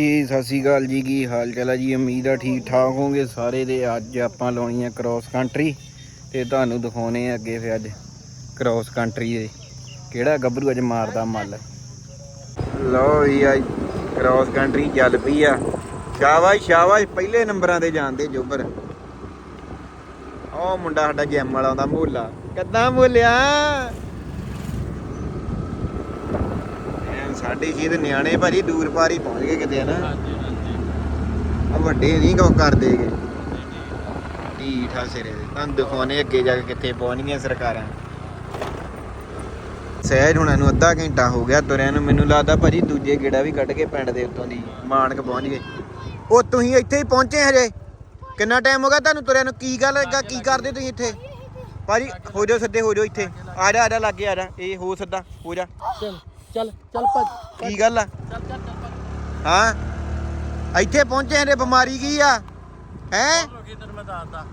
ਜੀ, ਸਤਿ ਸ਼੍ਰੀ ਅਕਾਲ ਜੀ, ਕੀ ਹਾਲ ਚਾਲ ਹੈ ਜੀ? ਉਮੀਦ ਆ ਠੀਕ ਠਾਕ ਹੋਗੇ ਸਾਰੇ ਦੇ ਅੱਜ ਆਪਾਂ ਲਾਉਣੀ ਆ ਕ੍ਰਾਸ ਕੰਟਰੀ ਤੇ ਤੁਹਾਨੂੰ ਦਿਖਾਉਣੇ ਆ ਅੱਗੇ ਫਿਰ ਅੱਜ ਕ੍ਰਾਸ ਕੰਟਰੀ ਦੇ। ਕਿਹੜਾ ਗੱਭਰੂ ਅੱਜ ਮਾਰਦਾ ਮੱਲ? ਲਓ ਜੀ, ਅੱਜ ਕ੍ਰਾਸ ਕੰਟਰੀ ਚੱਲ ਪਈ ਆ। ਸ਼ਾਬਾਸ਼ ਸ਼ਾਬਾਸ਼, ਪਹਿਲੇ ਨੰਬਰਾਂ ਤੇ ਜਾਂਦੇ ਜੋਬਰ। ਉਹ ਮੁੰਡਾ ਸਾਡਾ ਜੈਮ ਵਾਲਾ ਆਉਂਦਾ ਮੋਲਾ ਕਿੱਦਾਂ ਮੋਲਿਆ ਐਨ ਸਾਡੇ ਛੇ ਦੇ ਨਿਆਣੇ ਭਾਜੀ ਦੂਰ ਪਾਰ ਪਹੁੰਚ ਗਏ ਕਿਤੇ ਨਾ ਆ ਵੱਡੇ ਨਹੀਂ ਕੋ ਕਰਦੇਗੇ ਢੀਠਾ ਸਿਰੇ ਦੇ। ਤੁਹਾਨੂੰ ਦਿਖਾਉਣੇ ਅੱਗੇ ਜਾ ਕੇ ਕਿੱਥੇ ਪਹੁੰਚ ਗਈਆਂ ਸਰਕਾਰਾਂ। ਸਹਿਜ ਹੁਣਾਂ ਨੂੰ ਅੱਧਾ ਘੰਟਾ ਹੋ ਗਿਆ ਤੁਰਿਆਂ ਨੂੰ। ਮੈਨੂੰ ਲੱਗਦਾ ਭਾਜੀ ਦੂਜੇ ਗੇੜਾ ਵੀ ਕੱਢ ਕੇ ਪਿੰਡ ਦੇ ਉੱਤੋਂ ਦੀ ਮਾਨਕ ਪਹੁੰਚ ਗਏ। ਉਹ ਤੁਸੀਂ ਇੱਥੇ ਹੀ ਪਹੁੰਚੇ ਹਜੇ? ਕਿੰਨਾ ਟਾਈਮ ਹੋ ਗਿਆ ਤੁਹਾਨੂੰ ਤੁਰਿਆਂ ਨੂੰ? ਕੀ ਗੱਲ ਲੱਗਾ ਕੀ ਕਰਦੇ ਤੁਸੀਂ ਇੱਥੇ? ਭਾਜੀ ਹੋ ਜਾਓ ਸਿੱਧੇ ਹੋ ਜਾਓ ਇੱਥੇ। ਆ ਜਾ ਆ ਜਾ ਲੱਗੇ ਆ ਜਾ। ਇਹ ਹੋ ਸਿੱਧਾ ਹੋ ਜਾ। ਚੱਲ। ਚੱਲ ਚੱਲ ਭੱਜ ਕੀ ਗੱਲ ਆ? ਚੱਲ ਚੱਲ ਚੱਲ ਹਾਂ? ਇੱਥੇ ਪਹੁੰਚੇ ਹਰੇ ਬਿਮਾਰੀ ਕੀ ਆ? ਹੈ? ਲੋਕੀ ਤੈਨੂੰ ਮੈਂ ਦੱਸਦਾ।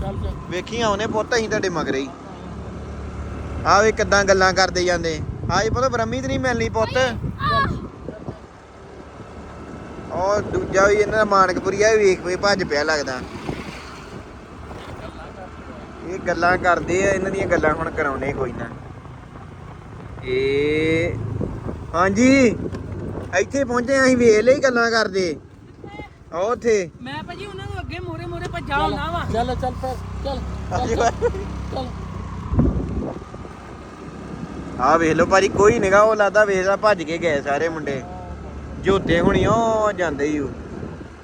ਚੱਲ ਚੱਲ। ਵੇਖੀ ਆਉਨੇ ਪੁੱਤ ਅਸੀਂ ਤੁਹਾਡੇ ਮਗਰੇ ਹੀ। ਆ ਵੇ ਕਿੱਦਾਂ ਗੱਲਾਂ ਕਰਦੇ ਜਾਂਦੇ। ਆਏ ਪੁੱਤ ਬ੍ਰਹਮੀ ਤੇ ਨਹੀਂ ਮਿਲਣੀ ਪੁੱਤ। ਉਹ ਦੂਜਾ ਵੀ ਇਹਨਾਂ ਦਾ ਮਾਨਕਪੁਰੀਆ ਵੀ ਵੇਖ ਵੇ ਭੱਜ ਪਿਆ ਲੱਗਦਾ। ਇਹ ਗੱਲਾਂ ਕਰਦੇ ਆ ਇਹਨਾਂ ਦੀਆਂ ਗੱਲਾਂ ਹੁਣ ਕਰਾਉਣੇ ਕੋਈ ਨਾ। ਹਾਂਜੀ। ਇੱਥੇ ਪਹੁੰਚੇ ਆ ਅਸੀਂ ਵੇਖ ਲਈ ਗੱਲਾਂ ਕਰਦੇ। ਆ ਉੱਥੇ। ਮੈਂ ਭਾਜੀ ਉਹਨਾਂ ਨੂੰ ਅੱਗੇ ਮੋਰੇ ਮੋਰੇ ਭੱਜਾ ਹੁੰਦਾ ਵਾ। ਚੱਲ ਚੱਲ ਫਿਰ ਚੱਲ। ਚੱਲ। ਆ ਵੇਖ ਲਓ ਭਾਜੀ ਕੋਈ ਨਿਗਾ ਉਹ ਲੱਗਦਾ ਵੇਖਦਾ ਭੱਜ ਕੇ ਗਏ ਸਾਰੇ ਮੁੰਡੇ। ਜੋਤੇ ਹੁਣੀ ਉਹ ਜਾਂਦੇ ਹੀ ਉਹ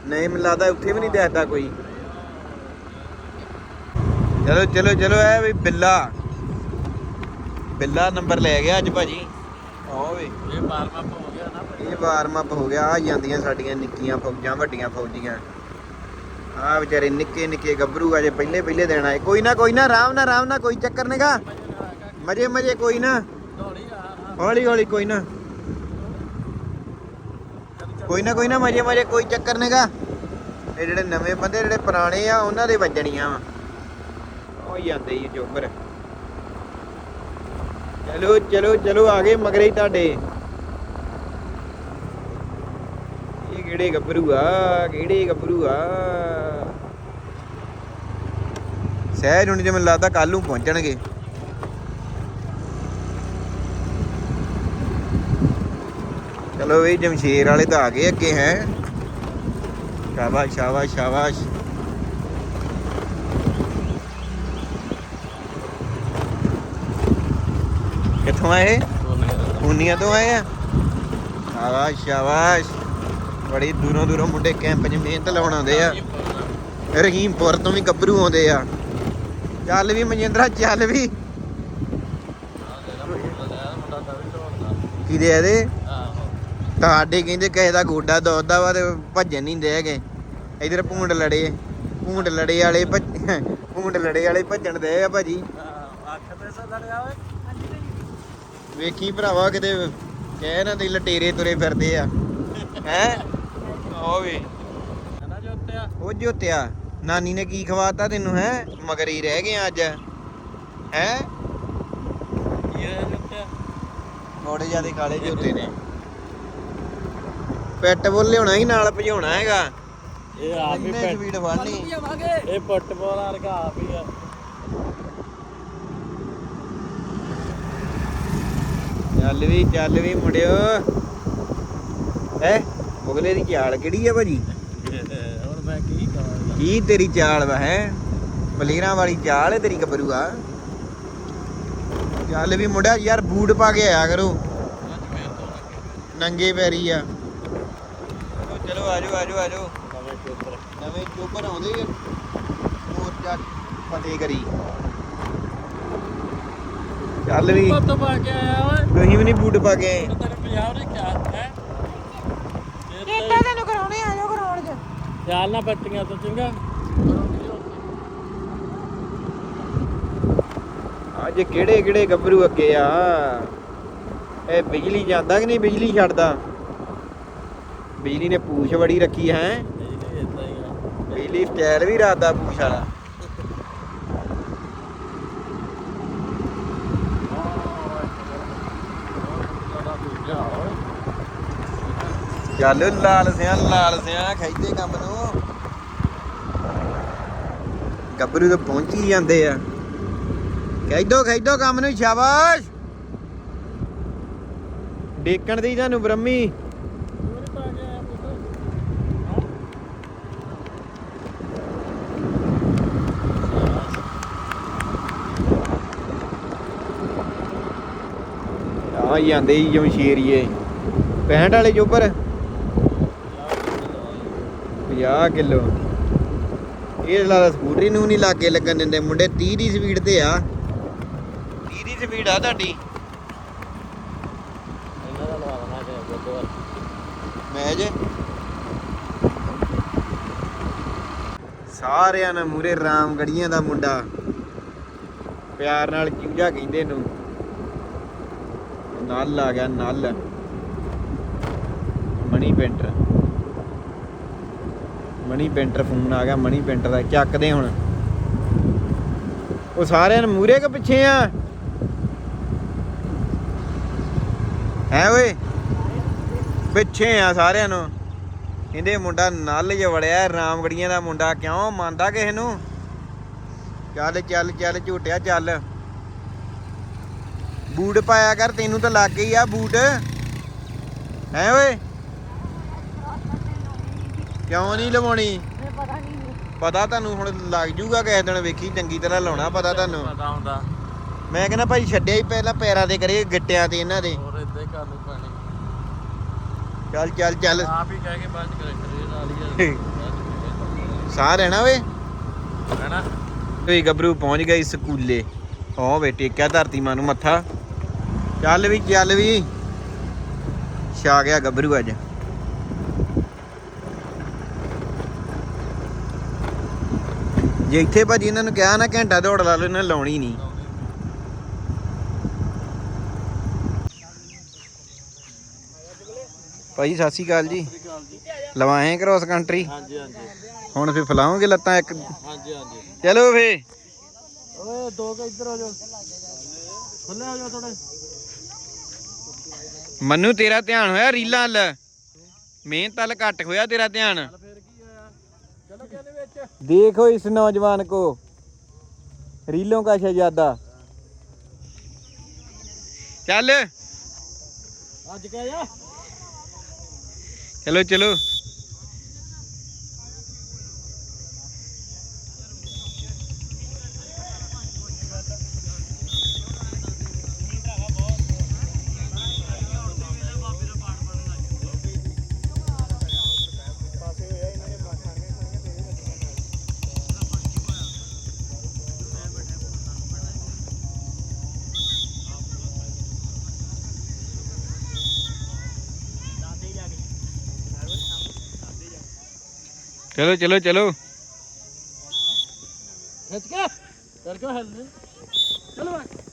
ਨਹੀਂ ਮੈਨੂੰ ਲੱਗਦਾ ਉੱਥੇ ਵੀ ਨਹੀਂ ਦੇਖਦਾ ਕੋਈ। ਚਲੋ ਚਲੋ ਚਲੋ ਐ ਵੀ ਬਿੱਲਾ। ਬਿੱਲਾ ਨੰਬਰ ਲੈ ਗਿਆ ਅੱਜ ਭਾਜੀ। ਆਓ ਵੇ ਇਹ ਬਾਰ ਮਾ ਹੋ ਗਿਆ ਨਾ ਇਹ ਵਾਰਮ ਅਪ ਹੋ ਗਿਆ। ਆ ਜਾਂਦੀਆਂ ਸਾਡੀਆਂ ਨਿੱਕੀਆਂ ਫੌਜਾਂ ਵੱਡੀਆਂ ਫੌਜੀਆਂ। ਆ ਵਿਚਾਰੇ ਨਿੱਕੇ ਨਿੱਕੇ ਗੱਭਰੂ ਅਜੇ ਪਹਿਲੇ ਪਹਿਲੇ ਦਿਨ ਆਏ। ਕੋਈ ਨਾ ਕੋਈ ਨਾ ਆਰਾਮ ਨਾਲ ਆਰਾਮ ਨਾਲ ਕੋਈ ਚੱਕਰ ਨਹੀਂਗਾ ਮਜੇ ਮਜੇ ਕੋਈ ਨਾ। ਹੌਲੀ ਹੌਲੀ ਕੋਈ ਨਾ। ਕੋਈ ਨਾ ਕੋਈ ਨਾ ਮਜੇ ਮਜੇ ਕੋਈ ਚੱਕਰ ਨਹੀਂਗਾ ਇਹ ਜਿਹੜੇ ਨਵੇਂ ਬੰਦੇ ਜਿਹੜੇ ਪੁਰਾਣੇ ਆ ਉਹਨਾਂ ਦੇ ਵੱਜਣੀਆਂ ਵਾ। ਉਹ ਜਾਂਦੇ ਹੀ ਜੋਬਰ। ਚਲੋ ਚਲੋ ਚਲੋ, ਆ ਗਏ ਮਗਰੇ ਹੀ ਤੁਹਾਡੇ। ਇਹ ਕਿਹੜੇ ਗੱਭਰੂ ਆ? ਕਿਹੜੇ ਗੱਭਰੂ ਆ? ਸਹਿਜ ਹੁਣ ਜੇ ਮੈਨੂੰ ਲੱਗਦਾ ਕੱਲ ਨੂੰ ਪਹੁੰਚਣਗੇ। ਚਲੋ ਵੀ ਜਮਸ਼ੇਰ ਵਾਲੇ ਤਾਂ ਆ ਗਏ ਅੱਗੇ, ਹੈ। ਸ਼ਾਬਾਸ਼ ਸ਼ਾਬਾਸ਼ ਸ਼ਾਬਾਸ਼। ਕਿੱਥੋਂ ਆਏ? ਪੂਨੀਆ ਤੋਂ ਆਏ ਆ? ਸ਼ਾਬਾਸ਼ ਸ਼ਾਬਾਸ਼। ਬੜੀ ਦੂਰੋਂ ਦੂਰੋਂ ਮੁੰਡੇ ਕੈਂਪ 'ਚ ਮਿਹਨਤ ਲਾਉਣ ਆਉਂਦੇ ਆ। ਰਹੀਮਪੁਰ ਤੋਂ ਵੀ ਗੱਭਰੂ ਆਉਂਦੇ ਆ। ਚੱਲ ਵੀ ਮਨਿੰਦਰਾ ਚੱਲ ਵੀ। ਕੀ ਦੇ ਇਹਦੇ? ਤੁਹਾਡੇ ਕਹਿੰਦੇ ਕਿਸੇ ਦਾ ਗੋਡਾ ਦੋਦਾ ਵਾ ਤੇ ਭੱਜਣ ਨਹੀਂ ਦੇ ਹੈਗੇ। ਇਧਰ ਭੂੰਡ ਲੜੇ ਭੂੰਡ ਲੜੇ ਵਾਲੇ ਭੱਜ- ਭੂੰਡ ਲੜੇ ਵਾਲੇ ਭੱਜਣ ਦੇ ਆ ਭਾਜੀ। ਅੱਖ ਤੇ ਸਾ ਓਏ। ਵੇਖੀ ਭਰਾਵਾ ਕਿਤੇ ਕਹਿ ਨਾ ਤੇ ਲਟੇਰੇ ਤੁਰੇ ਫਿਰਦੇ ਆ। ਹੈ? ਉਹ ਵੀ। ਨਾ ਜੋਤਿਆ ਉਹ ਜੋਤਿਆ ਨਾਨੀ ਨੇ ਕੀ ਖਵਾਤਾ ਤੈਨੂੰ ਹੈ? ਮਗਰ ਹੀ ਰਹਿ ਗਏ ਅੱਜ। ਹੈ? ਥੋੜੇ ਜਿਆਦੇ ਕਾਲੇ ਜੋਤੇ ਨੇ। ਪੈਟ ਬੁੱਲ ਲਿਆਉਣਾ ਹੀ ਨਾਲ ਭਜਾਉਣਾ ਹੈਗਾ। ਇਹ ਆਪ ਹੀ ਪੈਟ ਸਪੀਡ ਫੁੱਟਬਾਲ ਵਰਗਾ ਆਪ ਹੀ ਆ। ਚੱਲ ਵੀ ਚੱਲ ਵੀ ਮੁੰਡਿਓ। ਹੈ? ਮੁਗਲੇ ਦੀ ਚਾਲ ਕਿਹੜੀ ਆ ਭਾਜੀ? ਹੁਣ ਮੈਂ ਕੀ ਕਰਾਂ ਕੀ ਤੇਰੀ ਚਾਲ ਵਾ ਹੈ? ਪਲੇਰਾਂ ਵਾਲੀ ਚਾਲ ਹੈ ਤੇਰੀ ਗੱਭਰੂਆ। ਚੱਲ ਵੀ ਮੁੰਡਾ ਯਾਰ ਬੂਟ ਪਾ ਕੇ ਆਇਆ ਕਰੋ। ਨੰਗੇ ਪੈਰੀ ਆ। ਚਲੋ ਆਜੋ ਆਜੋ ਆਜੋ ਨਵੇਂ ਖੇਤਰ ਨਵੇਂ ਚੋਪਰ ਆਉਂਦੇ ਆ। ਮੋਰਚਾ ਫਤਿਹ ਕਰੀ। ਚੱਲ ਵੀ। ਪੱਤ ਪਾ ਕੇ ਆਇਆ ਓਏ। ਤੁਸੀਂ ਵੀ ਨਹੀਂ ਬੂਟ ਪਾ ਕੇ ਆਏ। ਤੇਰੇ ਪੰਜਾਬ ਨੇ ਕਿਹਾ ਹੈ? ਕਿੱਦਾਂ ਤੈਨੂੰ ਕਰਾਉਣੇ ਆ ਜਾਓ ਕਰਾਉਣ ਚ ਚੱਲ ਨਾ ਬੱਤੀਆਂ ਤੋਂ ਚੰਗਾ। ਅੱਜ ਕਿਹੜੇ ਕਿਹੜੇ ਗੱਭਰੂ ਅੱਗੇ ਆ? ਇਹ ਬਿਜਲੀ ਜਾਂਦਾ ਕਿ ਨਹੀਂ ਬਿਜਲੀ ਛੱਡਦਾ? ਬਿਜਲੀ ਨੇ ਪੂਛ ਬੜੀ ਰੱਖੀ ਹੈ। ਬਿਜਲੀ ਸਟਾਈਲ ਵੀ ਰਾਦਾ ਪੂਛ ਵਾਲਾ। ਚੱਲ ਲਾਲ ਸਿਆਂ ਲਾਲ ਸਿਆਂ ਖੈਦੇ ਕੰਮ ਨੂੰ। ਗੱਭਰੂ ਤਾਂ ਪਹੁੰਚ ਹੀ ਜਾਂਦੇ ਆ। ਖੈਦੋ ਖੈਦੋ ਕੰਮ ਨੂੰ, ਸ਼ਾਬਾਸ਼। ਡੇਕਣ ਦੀ ਤੁਹਾਨੂੰ ਬ੍ਰਹਮੀ। ਆ ਜਾਂਦੇ ਹੀ ਜਮਸ਼ੀਰੀਏ। 65 ਵਾਲੇ ਚੋਪਰ। 50 ਕਿਲੋ। ਇਹ ਲਾ ਸਕੂਟਰੀ ਨੂੰ ਨਹੀਂ ਲਾਗੇ ਲੱਗਣ ਦਿੰਦੇ ਮੁੰਡੇ 30 ਦੀ ਸਪੀਡ ਤੇ ਆ। 30 ਦੀ ਸਪੀਡ ਆ ਤੁਹਾਡੀ। ਮੈਂ ਜੇ। ਸਾਰਿਆਂ ਨੇ ਮੂਰੇ ਰਾਮਗੜੀਆਂ ਦਾ ਮੁੰਡਾ। ਪਿਆਰ ਨਾਲ ਚੂਜਾ ਕਹਿੰਦੇ ਨੂੰ। ਨਲ ਆ ਗਿਆ ਨਲ। Mani painter. Mani painter phone ਆ ਗਿਆ, ਮਨੀ ਪੈਂਟਰ ਦਾ ਚੱਕਦੇ ਹੁਣ। ਉਹ ਸਾਰਿਆਂ ਨੂੰ ਮੂਰੇ ਕਿ ਪਿੱਛੇ ਆ? ਹੈ ਓਏ? ਪਿੱਛੇ ਆ ਸਾਰਿਆਂ ਨੂੰ। ਕਹਿੰਦੇ ਮੁੰਡਾ ਨਲ ਜਿਹਾ ਵੜਿਆ, ਰਾਮਗੜੀਆਂ ਦਾ ਮੁੰਡਾ। ਕਿਉਂ? ਮੰਨਦਾ ਕਿਸੇ ਨੂੰ? ਚੱਲ ਚੱਲ ਚੱਲ, ਝੂਟਿਆ, ਚੱਲ। ਬੂਟ ਪਾਇਆ ਕਰ, ਤੈਨੂੰ ਤਾਂ ਲੱਗ ਗਈ ਆ ਬੂਟ। ਹੈ ਓਏ? ਕਿਉਂ ਨਹੀਂ ਲਵਾਉਣੀ? ਪਤਾ ਨਹੀਂ ਪਤਾ ਤੁਹਾਨੂੰ ਹੁਣ ਲੱਗ ਜੂਗਾ ਕਿਸੇ ਦਿਨ ਵੇਖੀ ਚੰਗੀ ਤਰ੍ਹਾਂ ਲਾਉਣਾ ਪਤਾ ਤੁਹਾਨੂੰ। ਪਤਾ ਹੁੰਦਾ। ਮੈਂ ਕਹਿੰਦਾ ਭਾਈ ਛੱਡਿਆ ਹੀ ਪਹਿਲਾਂ ਪੈਰਾਂ ਤੇ ਕਰੇ ਗਿੱਟਿਆਂ ਤੇ ਇਹਨਾਂ ਦੇ। ਹੋਰ ਇੱਦਾਂ ਹੀ ਕਰ ਨੂੰ ਪਾਣੀ ਚੱਲ ਚੱਲ ਚੱਲ। ਆਪ ਹੀ ਕਹਿ ਕੇ ਬਾਅਦ ਚ ਕਰੇ ਸਰੀਰ ਨਾਲ ਹੀ ਸਾਹ ਰਹਿਣਾ ਓਏ? ਹੈ ਨਾ ਤੇ ਗੱਭਰੂ ਪਹੁੰਚ ਗਈ ਸਕੂਲੇ। ਹਾਂ ਵੇ ਟੇਕਿਆ ਧਰਤੀ ਮਾਂ ਨੂੰ ਮੱਥਾ। ਚੱਲ ਵੀ ਚੱਲ ਵੀ। ਛਾ ਗਿਆ ਗੱਭਰੂ ਅੱਜ। ਜੇ ਇੱਥੇ ਭਾਜੀ ਇਹਨਾਂ ਨੂੰ ਕਿਹਾ ਨਾ ਘੰਟਾ ਦੌੜ ਲਾ ਲਓ ਇਹਨਾਂ ਨੇ ਲਾਉਣੀ ਨਹੀਂ। ਭਾਈ ਸਤਿ ਸ਼੍ਰੀ ਅਕਾਲ ਜੀ। ਲਵਾਏ ਕ੍ਰੋਸ ਕੰਟਰੀ ਹਾਂਜੀ ਹਾਂਜੀ। ਹੁਣ ਫੇ ਫਲਾਉਂਗੇ ਲੱਤਾਂ ਇੱਕ। ਹਾਂਜੀ ਹਾਂਜੀ। ਚਲੋ ਫੇ ਓਏ ਦੋ ਕੁ ਇੱਧਰ ਹੋ ਜਾ। ਖੁੱਲੇ ਹੋ ਜਾ ਥੋੜੇ ਮੰਨੂ ਤੇਰਾ ਧਿਆਨ ਹੋਇਆ ਰੀਲਾਂ ਵੱਲ? ਮਿਹਨਤ ਵੱਲ ਘੱਟ ਹੋਇਆ ਤੇਰਾ ਧਿਆਨ? देखो इस नौजवान को रीलों का शहजादा चल आज क्या चलो चलो ਚਲੋ ਚਲੋ ਚਲੋ। ਖਿੱਚ ਕੇ। ਚੱਲ ਕਿਉਂ ਹੱਲ ਚਲੋ ਬਾਈ।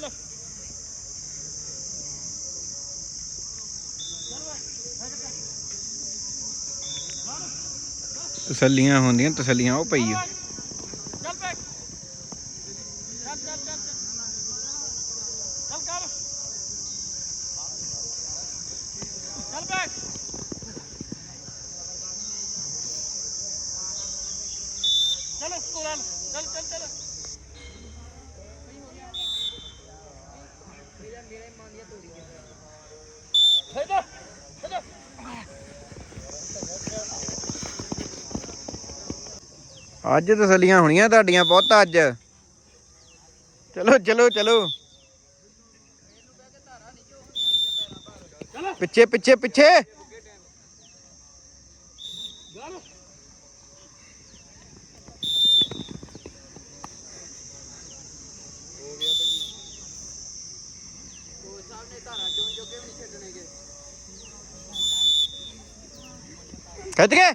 ਸਕੂਲ ਤਸੱਲੀਆਂ ਹੁੰਦੀਆਂ ਤਸੱਲੀਆਂ ਉਹ ਪਈ ਆ। ਅੱਜ ਤਸੱਲੀਆਂ ਹੋਣੀਆਂ ਤੁਹਾਡੀਆਂ ਬਹੁਤ ਅੱਜ। ਚਲੋ ਚਲੋ ਚਲੋ। ਪਿੱਛੇ ਪਿੱਛੇ ਪਿੱਛੇ। ਖੱਜ ਗਏ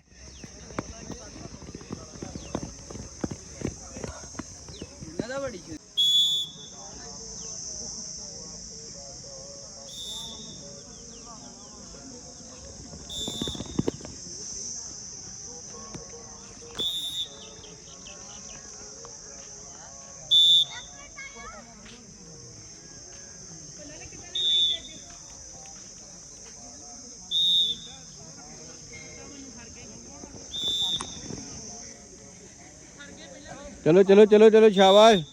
ਚਲੋ ਚਲੋ ਚਲੋ ਚਲੋ ਸ਼ਾਬਾਸ਼।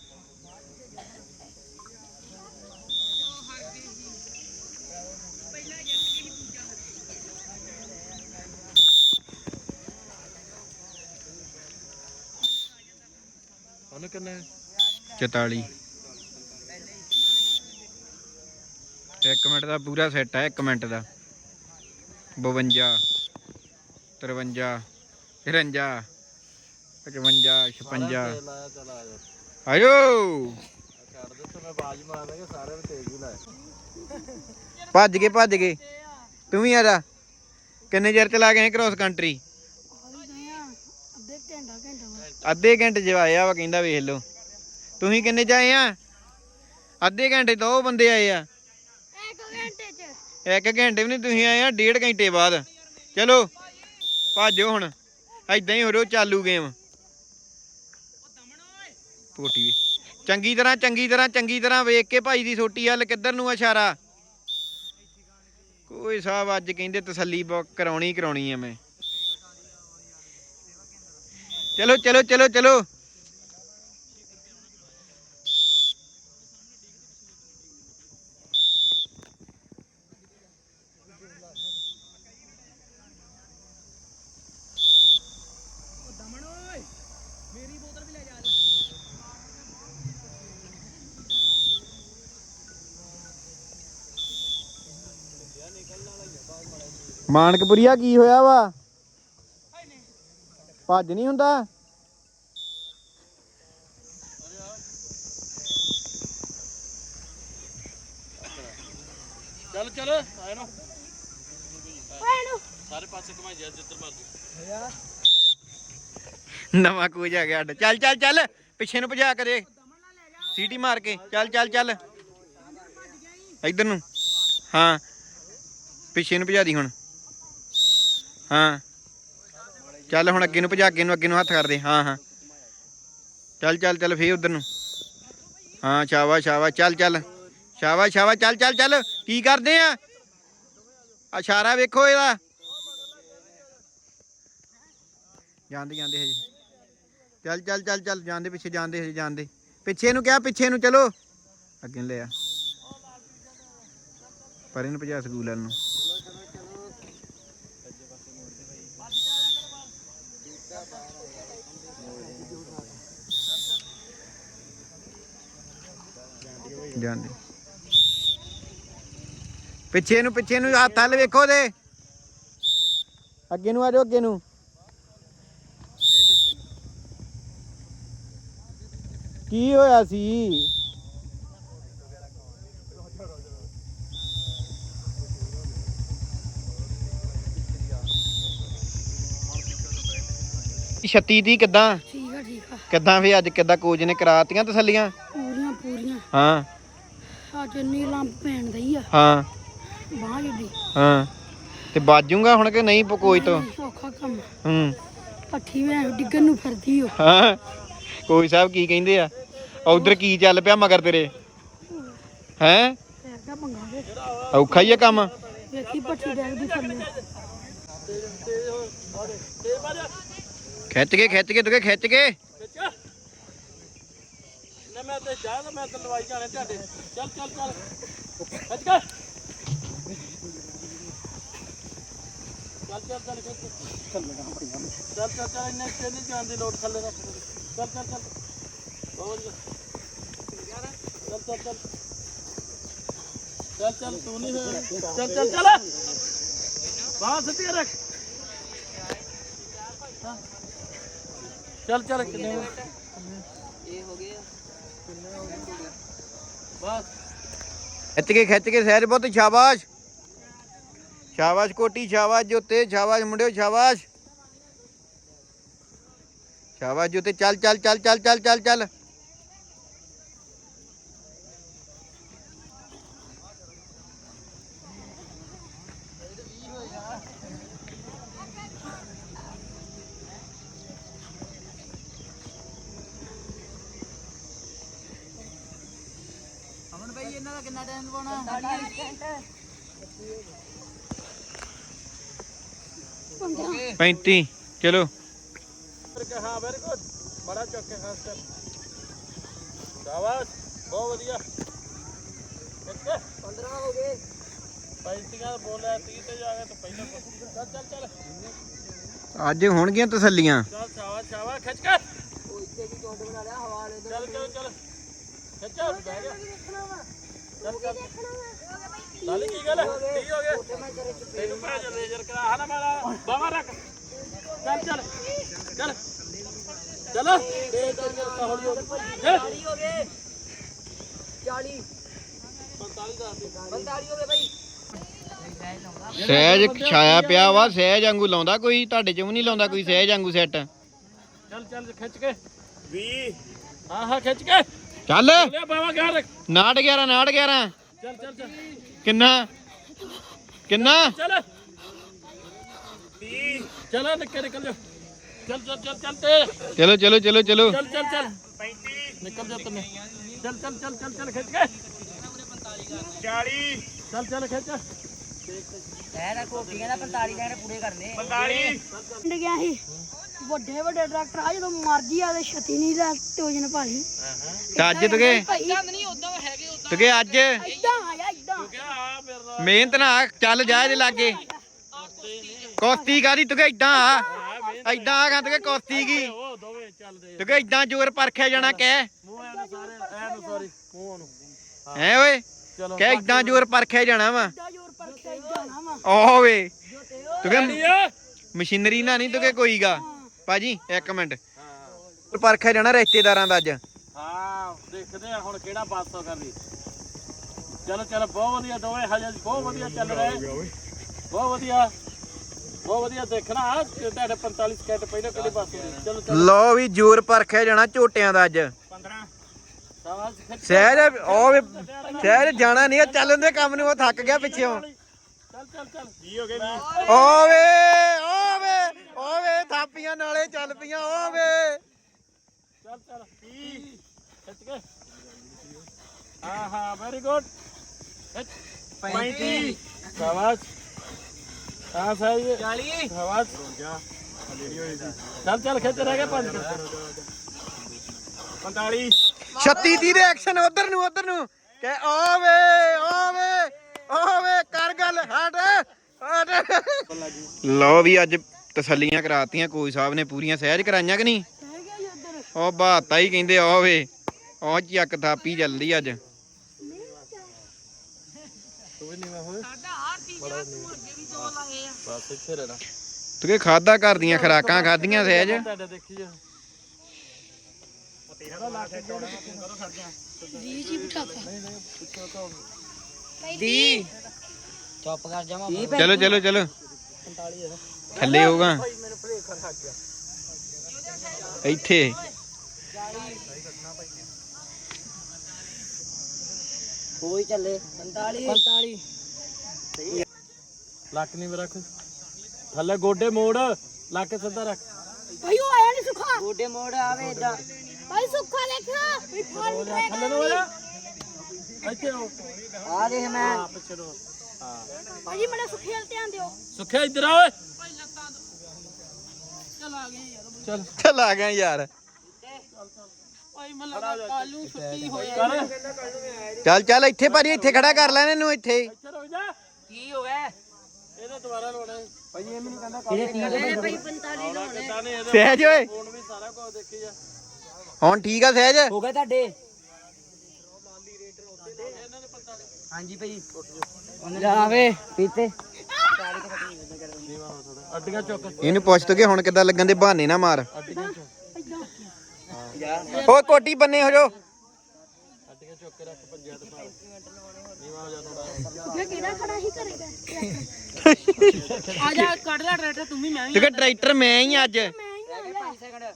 ਉਹਨੇ ਕਿੰਨੇ 44 ਇੱਕ ਮਿੰਟ ਦਾ ਪੂਰਾ ਸੈੱਟ ਹੈ 1 ਮਿੰਟ ਦਾ। 52 53 53 55 56 ਲਾਇਆ ਚਲਾ ਆ ਜਾ। ਆਇਓ ਛੱਡ ਦੇ ਤੇ ਮੈਂ ਬਾਜ ਮਾਰਾਂਗੇ ਸਾਰੇ ਨੂੰ ਤੇਜ਼ ਹੀ ਲਾਇਆ। ਭੱਜ ਕੇ ਭੱਜ ਕੇ ਤੂੰ ਵੀ ਆ ਜਾ। ਕਿੰਨੇ ਚਿਰ ਚਲਾ ਗਏ ਕ੍ਰੋਸ ਕੰਟਰੀ ਅੱਧੇ ਘੰਟਾ ਘੰਟਾ ਅੱਧੇ ਘੰਟੇ ਚ ਆਇਆ ਵਾ ਕਹਿੰਦਾ ਵੇਖ ਲਓ। ਤੁਸੀਂ ਕਿੰਨੇ ਚ ਆਏ ਆ? ਅੱਧੇ ਘੰਟੇ ਤੋਂ ਉਹ ਬੰਦੇ ਆਏ ਆ। ਇੱਕ ਘੰਟੇ ਚ। ਇੱਕ ਘੰਟੇ ਵੀ ਨਹੀਂ ਤੁਸੀਂ ਆਏ ਆ ਡੇਢ ਘੰਟੇ ਬਾਅਦ। ਚਲੋ ਭਾਜੋ ਹੁਣ। ਐਦਾਂ ਹੀ ਹੋ ਰਿਹਾ ਚਾਲੂ ਗੇਮ ਪੋਟੀ ਵੀ। ਚੰਗੀ ਤਰ੍ਹਾਂ ਚੰਗੀ ਤਰ੍ਹਾਂ ਚੰਗੀ ਤਰ੍ਹਾਂ ਵੇਖ ਕੇ ਭਾਈ ਦੀ ਸੋਟੀ ਹੱਲ ਕਿੱਧਰ ਨੂੰ ਆ ਇਸ਼ਾਰਾ? ਕੋਈ ਸਾਹਿਬ ਅੱਜ ਕਹਿੰਦੇ ਤਸੱਲੀ ਬੁੱਕ ਕਰਾਉਣੀ ਕਰਾਉਣੀ ਆ ਮੈਂ। ਚਲੋ ਚਲੋ ਚਲੋ ਚਲੋ। ਮਾਨਕਪੁਰੀਆ ਕੀ ਹੋਇਆ ਵਾ? ਭੱਜ ਨਹੀਂ ਹੁੰਦਾ? ਚੱਲ ਚੱਲ ਆਏ ਨਾ। ਓਏ ਨੂੰ ਸਾਰੇ ਪਾਸੇ ਘੁਮਾਈ ਜਾ ਜਿੱਧਰ ਮਰਜ਼ੀ। ਨਵਾਂ ਕੋਚ ਆ ਗਿਆ ਸਾਡਾ। ਚੱਲ ਚੱਲ ਚੱਲ ਪਿੱਛੇ ਨੂੰ ਭਜਾ ਕਰੇ। ਸੀਟੀ ਮਾਰ ਕੇ। ਚੱਲ ਚੱਲ ਚੱਲ। ਇੱਧਰ ਨੂੰ। ਹਾਂ। ਪਿੱਛੇ ਨੂੰ ਭਜਾ ਦੀ ਹੁਣ। ਹਾਂ। ਚੱਲ ਹੁਣ ਅੱਗੇ ਨੂੰ ਭਜਾ ਅੱਗੇ ਨੂੰ ਅੱਗੇ ਨੂੰ ਹੱਥ ਕਰਦੇ। ਹਾਂ ਹਾਂ। ਚੱਲ ਚੱਲ ਚੱਲ ਫੇਰ ਉਧਰ ਨੂੰ। ਹਾਂ, ਸ਼ਾਬਾਸ਼ ਸ਼ਾਵਾ ਚੱਲ ਚੱਲ। ਸ਼ਾਵਾ ਸ਼ਾਵਾ ਚੱਲ ਚੱਲ ਚੱਲ। ਕੀ ਕਰਦੇ ਆ? ਇਸ਼ਾਰਾ ਵੇਖੋ ਇਹਦਾ। ਜਾਂਦੇ ਜਾਂਦੇ ਹਜੇ। ਚੱਲ ਚੱਲ ਚੱਲ ਚੱਲ। ਜਾਂਦੇ ਪਿੱਛੇ, ਜਾਂਦੇ ਹਜੇ, ਜਾਂਦੇ। ਪਿੱਛੇ ਨੂੰ ਕਿਹਾ, ਪਿੱਛੇ ਨੂੰ ਚਲੋ। ਅੱਗੇ ਨੂੰ ਲਿਆ ਪਰੇ ਨੂੰ ਭਜਾ ਸਕੂਲ ਵੱਲ ਨੂੰ। ਜਾਂਦੇ। ਪਿੱਛੇ ਨੂੰ ਪਿੱਛੇ ਨੂੰ ਹੱਥ ਹੱਲ ਵੇਖੋ ਦੇ ਅੱਗੇ ਨੂੰ ਆ ਜਾਓ, ਅੱਗੇ ਨੂੰ। ਕੀ ਹੋਇਆ ਸੀ? ਛੱਤੀ ਦੀ ਕਿੱਦਾਂ? ਠੀਕ ਆ ਠੀਕ ਆ। ਕਿੱਦਾਂ ਫੇ ਅੱਜ ਕਿੱਦਾਂ ਕੋਚ ਨੇ ਕਰਾਤੀਆਂ ਤਸੱਲੀਆਂ? ਪੂਰੀਆਂ ਪੂਰੀਆਂ। ਹਾਂ। ਅੱਜ ਇੰਨੀ ਲੰਬ ਪੈਣ ਦਈ ਆ। ਹਾਂ। ਬਾਹ ਜੱਡੀ। ਹਾਂ। ਤੇ ਬਾਜੂਗਾ ਹੁਣ ਕਿ ਨਹੀਂ ਕੋਚ ਤੋਂ? ਔਖਾ ਕੰਮ ਹੂੰ। ਪੱਠੀ ਵੇ ਡਿੱਗਣ ਨੂੰ ਫਿਰਦੀ ਓ। ਹਾਂ। ਕੋਚ ਸਾਹਿਬ ਕੀ ਕਹਿੰਦੇ ਆ? ਉਧਰ ਕੀ ਚੱਲ ਪਿਆ ਮਗਰ ਤੇਰੇ? ਹੈ? ਔਖਾ ਹੀ ਆ ਕੰਮ। ਵੇਖੀ ਪੱਠੀ ਡੈਗਦੀ ਥੱਲੇ। ਖਿੱਚ ਕੇ ਖਿੱਚ ਕੇ ਤੂੰ ਖਿੱਚ ਕੇ। ਨਾ ਮੈਂ ਤੇ ਜਾ ਮੈਂ ਤੇ ਲਵਾਈ ਜਾਣੇ ਤੁਹਾਡੇ। ਚੱਲ ਚੱਲ ਚੱਲ। ਖੱਜ ਕਰ ਚੱਲ ਚੱਲ ਚੱਲ ਚੱਲ ਚੱਲ ਚੱਲ ਚੱਲ, ਇੰਨੇ ਤੇ ਨਹੀਂ ਜਾਣ ਦੀ ਲੋੜ ਥੱਲੇ ਰੱਖ ਦੇ। ਚੱਲ ਚੱਲ ਚੱਲ। ਬਹੁਤ ਵਧੀਆ ਚੱਲ ਚੱਲ ਚੱਲ। ਚੱਲ ਚੱਲ, ਤੂੰ ਨਹੀਂ ਹੋਇਆ। ਚੱਲ ਚੱਲ ਚੱਲ। ਬਾਹਰ ਸਿੱਧੀ ਰੱਖ। ਚੱਲ ਚੱਲ, ਕਿੰਨੇ ਇਹ ਹੋ ਗਏ? ਕਿੰਨੇ ਹੋ ਗਏ ਬਸ ਖਿੱਚ ਕੇ ਖਿੱਚ ਕੇ ਸਹਿਰ ਬਹੁਤ ਸ਼ਾਬਾਸ਼। ਸ਼ਾਬਾਸ਼ ਕੋਟੀ, ਸ਼ਾਬਾਸ਼ ਜੋਤੇ, ਸ਼ਾਬਾਸ਼ ਮੁੰਡਿਓ, ਸ਼ਾਬਾਸ਼। ਸ਼ਾਬਾਸ਼ ਜੋਤੇ, ਚੱਲ ਚੱਲ ਚੱਲ ਚੱਲ ਚੱਲ ਚੱਲ ਚੱਲ। ਕਿੰਨਾ ਟਾਈਮ ਲਵਾਉਣਾ? 35 ਚਲੋ। ਹਾਂ ਵੈਰੀ ਗੁੱਡ ਬੜਾ ਚੁੱਕ ਕੇ ਖਾਸ ਕਰ। ਸ਼ਾਬਾਸ਼ ਬਹੁਤ ਵਧੀਆ। ਕਿੱਥੇ 15 ਹੋ ਗਏ। ਪੈਂਤੀਆਂ ਬੋਲਿਆ 30 ਤੇ ਜਾ ਕੇ ਤਾਂ ਪਹਿਲਾਂ ਚੱਲ ਚੱਲ ਚੱਲ। ਅੱਜ ਹੋਣਗੀਆਂ ਤਸੱਲੀਆਂ। ਚੱਲ ਸ਼ਾਬਾਸ਼ ਸ਼ਾਬਾਸ਼ ਖਿੱਚ ਕੇ। ਉਹ ਇੱਥੇ ਵੀ ਚੌਂਡ ਬਣਾ ਲਿਆ ਹਵਾ ਲੈ ਚੱਲ ਚੱਲ ਚੱਲ। ਖਿੱਚ ਬਹਿ ਗਿਆ ਚੱਲ ਚੱਲ ਲਾਲੀ ਕੀ ਗੱਲ ਕੀ ਹੋ ਗਿਆ ਤੈਨੂੰ ਮੈਂ ਜੇ ਲੇਜ਼ਰ ਕਰਾ ਹਨਾ ਮਾਰਾ ਬਾਵਾ ਰੱਖ। ਚੱਲ ਚੱਲ। ਚੱਲ। ਚੱਲ। ਤੇ ਚੱਲ। ਚੱਲ ਹੌਲੀ ਹੋ ਗਈ ਹੋ ਗਏ 40 45 ਦਾ 45 ਹੋ ਗਏ ਭਾਈ ਸਹਿਜ ਛਾਇਆ ਪਿਆ ਵਾ ਸਹਿਜ ਵਾਂਗੂ ਲਾਉਂਦਾ ਕੋਈ ਤੁਹਾਡੇ ਚ ਵੀ ਨਹੀਂ ਲਾਉਂਦਾ ਕੋਈ ਸਹਿਜ ਵਾਂਗੂ ਸੈੱਟ ਚੱਲ ਚੱਲ ਖਿੱਚ ਕੇ। 20 ਹਾਂ ਹਾਂ ਖਿੱਚ ਕੇ। ਚੱਲ। ਲੈ ਬਾਵਾ ਗਾ ਰੱਖ 9 11 9 11 ਚੱਲ ਚੱਲ ਚੱਲ। ਕਿੰਨਾ? ਕਿੰਨਾ? ਚੱਲ। 30 ਚਲੋ ਨਿਕਲ ਨਿਕਲ ਜਾ। ਚੱਲ ਚੱਲ ਚੱਲ ਚੱਲ ਤੇ। ਚਲੋ ਚਲੋ ਚਲੋ ਚਲੋ। ਚੱਲ ਚੱਲ ਚੱਲ। 35 ਨਿਕਲ ਜਾ ਤਨੇ। ਚੱਲ ਚੱਲ ਚੱਲ ਚੱਲ ਚੱਲ ਖਿੱਚ ਕੇ। 40 ਚੱਲ ਚੱਲ ਖਿੱਚ। ਪਿੰਡ ਗਿਆ ਸੀ। ਵੱਡੇ ਵੱਡੇ ਟਰੈਕਟਰ ਆ ਜਦੋਂ ਮਰਜ਼ੀ ਆ ਤੇ ਛਤੀ ਨਹੀਂ ਲੈ ਟੋਜਨ ਭਾਲੀ ਤਾਂ ਅੱਜ ਤੁਗੇ? ਭਾਈ ਤੁਗੇ ਅੱਜ? ਇਦਾਂ ਆ ਜਾ ਇਦਾਂ। ਆ ਮੇਰੇ ਨਾਲ। ਮਿਹਨਤ ਨਾ ਚੱਲ ਜਾ ਇਹਦੇ ਲਾਗੇ। ਕੁਸ਼ਤੀ ਕਾਦੀ ਤੁਗੇ ਇਦਾਂ ਆ? ਇਦਾਂ ਆ ਕਹਿੰਦੇ ਕੁਸ਼ਤੀ ਕੀ? ਤੁਗੇ ਇਦਾਂ ਜ਼ੋਰ ਪਰਖਿਆ ਜਾਣਾ ਕਹਿ। ਮੂੰਹ ਐ ਨੂੰ ਸਾਰੇ ਐ ਨੂੰ ਸੌਰੀ ਮੂੰਹ ਨੂੰ ਹੈ। ਓਏ? ਕਹਿ ਇਦਾਂ ਜ਼ੋਰ ਪਰਖਿਆ ਜਾਣਾ ਵਾ। ਨਾ ਵੇ। ਤੁਗੇ ਮਸ਼ੀਨਰੀ ਨਾਲ ਨਹੀਂ ਤੁਗੇ ਕੋਈਗਾ ਭਾਜੀ ਇੱਕ ਮਿੰਟ। ਪਰਖਿਆ ਜਾਣਾ ਰਿਸ਼ਤੇਦਾਰਾਂ ਦਾ ਅੱਜ। ਹਾਂ ਦੇਖਦੇ ਆ ਹੁਣ ਕਿਹੜਾ ਪਾਸੋਂ ਕਰਦੀ। ਚਲੋ ਚਲੋ ਬਹੁਤ ਵਧੀਆ ਦੋਵੇਂ ਹਜੇ ਬਹੁਤ ਵਧੀਆ ਚੱਲ ਰਹੇ। ਬਹੁਤ ਵਧੀਆ। ਬਹੁਤ ਵਧੀਆ ਦੇਖਣਾ ਤੁਹਾਡੇ 45 ਸਕਿੰਟ ਪਹਿਲਾਂ ਕਿਹੜੇ ਪਾਸੇ ਚਲੋ ਚਲੋ। ਲੋ ਵੀ ਜ਼ੋਰ ਪਰਖਿਆ ਜਾਣਾ ਝੋਟਿਆਂ ਦਾ ਅੱਜ। 15 ਸ਼ਾਬਾਸ਼ ਖਿੱਚ ਸਹਿਜ ਵੇ ਸਹਿਜ ਜਾਣਾ ਨਹੀਂ ਚੱਲਣ ਦੇ ਕੰਮ ਨੂੰ ਉਹ ਥੱਕ ਗਿਆ ਪਿੱਛੇੋਂ। ਚੱਲ ਚੱਲ ਚੱਲ। ਕੀ ਹੋ ਗਿਆ ਓਵੇ ਓਵੇ ਚੱਲ ਪਈਆਂ ਓਵੇ ਚੱਲ ਚੱਲ। 30 ਖਿੱਚ ਕੇ। ਹਾਂ ਹਾਂ ਵੈਰੀ ਗੁੱਡ 35 ਸ਼ਾਬਾਸ਼। ਹਾਂ ਸਹੀ ਹੈ 40 ਸ਼ਾਬਾਸ਼। ਚੱਲ ਚੱਲ ਖਿੱਚ ਰਹਿ ਗਏ ਪੰਜ। 45 36 ਦੀ ਦੇ ਐਕਸ਼ਨ ਉਧਰ ਨੂੰ ਉਧਰ ਨੂੰ। ਕਹਿ ਓਵੇ ਓਵੇ ਓਵੇ ਕਰ ਗੱਲ ਹਟ ਹਟ। ਲਓ ਵੀ ਅੱਜ ਤਸੱਲੀਆਂ ਕਰਾਤੀਆਂ ਕੋਈ ਸਾਹਿਬ ਨੇ ਪੂਰੀਆਂ ਸਹਿਜ ਕਰਾਈਆਂ ਕਿ ਨਹੀਂ? ਕਹਿ ਗਿਆ ਜੀ ਉਧਰ। ਉਹ ਬਾਤਾ ਹੀ ਕਹਿੰਦੇ ਓਵੇ ਉਹ ਚੱਕ ਥਾਪੀ ਚੱਲਦੀ ਅੱਜ। ਬਸ ਇੱਥੇ ਰਹਿਣਾ। ਤੂੰ ਕਿ ਖਾਦਾ ਘਰ ਦੀਆਂ ਖਰਾਕਾਂ ਖਾਦੀਆਂ ਸਹਿਜ? ਜਾ ਜੀ ਜੀ। ਚੁੱਪ ਕਰ ਜਾਵਾਂ ਚਲੋ ਚਲੋ ਚਲੋ। ਥੱਲੇ ਹੋਗਾ ਇੱਥੇ। ਕੋਈ ਚੱਲੇ। 45 45 ਲੱਕ ਨਹੀਂ ਰੱਖ ਥੱਲੇ ਗੋਡੇ ਮੋੜ ਲੱਕ ਸਿੱਧਾ ਰੱਖ। ਭਾਈ ਉਹ ਆਇਆ ਨਹੀਂ ਸੁੱਖਾ। ਗੋਡੇ ਮੋੜ ਆਵੇ ਇਦਾਂ। ਭਾਈ ਸੁੱਖਾ ਦੇਖਾ ਵੀ ਫਲ ਥੱਲੇ ਨੂੰ ਹੋ ਜਾ ਇੱਥੇ ਹੋ ਆ ਦੇਖ ਮੈਂ। ਆ ਨੂੰ ਭਾਈ ਮੜਾ ਸੁੱਖੇ ਵੱਲ ਧਿਆਨ ਦਿਓ। ਸੁੱਖਿਆ ਇੱਧਰ ਆ ਓਏ। ਚੱਲ ਚੱਲ ਆ ਗਿਆ ਯਾਰ। ਭਾਈ ਮੈਂ ਲੱਗਾ ਕਾਲੂ ਛੁੱਟੀ ਹੋਈ ਕਰ ਚੱਲ। ਚੱਲ ਇੱਥੇ ਭਾਜੀ ਇੱਥੇ ਖੜਾ ਕਰ ਲੈਣ ਇਹਨੂੰ ਇੱਥੇ। ਇੱਥੇ ਰੁਕ ਜਾ। ਕੀ ਹੋ ਗਿਆ? ਇਹਦਾ ਦੁਬਾਰਾ ਲਾਉਣਾ ਹੈ। ਭਾਈ ਇਹ ਮੈਨੂੰ ਕਹਿੰਦਾ ਇਹਦੇ 30 ਭਾਈ 45 ਆਉਣਾ ਕਿੱਦਾਂ ਨੇ ਇਹਦੇ ਸਹਿਜ ਓਏ। ਫੋਨ ਵੀ ਸਾਰਾ ਕੁਝ ਦੇਖੀ ਜਾ ਹੁਣ ਠੀਕ ਆ ਸਹਿਜ? ਹੋ ਗਏ ਤੁਹਾਡੇ? ਹਾਂਜੀ ਭਾਈ। ਜਾਵੇ ਪੀਤੇ। ਅੱਡੀਆਂ ਚੁੱਕ। ਇਹਨੂੰ ਪੁੱਛ ਤੋ ਕਿ ਹੁਣ ਕਿੱਦਾਂ ਲੱਗਣ ਦੇ ਬਹਾਨੇ ਨਾ ਮਾਰ। ਅੱਡੀਆਂ ਚੁੱਕ। ਓਏ ਕੋਟੀ ਬੰਨੇ ਹੋ ਜੋ ਅੱਡੀਆਂ ਚੁੱਕ ਕੇ ਰੱਖ ਪੰਜਾਂ ਤੇ ਭਾਵੇਂ ਨੀਵਾ ਹੋ ਜਾ ਥੋੜਾ ਇਹ ਕਿਹੜਾ ਖੜਾ ਹੀ ਕਰੇਗਾ ਆ ਜਾ ਕੱਢ ਲੈ ਟਰੈਕਟਰ ਤੂੰ ਵੀ ਮੈਂ ਤੂੰ ਕਿ ਟਰੈਕਟਰ ਮੈਂ ਹੀ ਅੱਜ।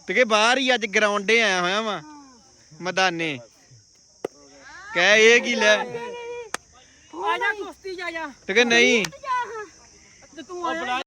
ਤੇ ਕਿ ਬਾਹਰ ਹੀ ਅੱਜ ਗਰਾਊਂਡੇ ਆਇਆ ਹੋਇਆ ਵਾਂ ਮੈਦਾਨੇ। ਕਹਿ ਇਹ ਕੀ ਲੈ। ਆ ਜਾ। ਕੁਸ਼ਤੀ ਜਾ ਜਾ। ਤੇ ਕਿ ਨਹੀਂ? ਹਾਂ ਉਹ ਬੁਲਾ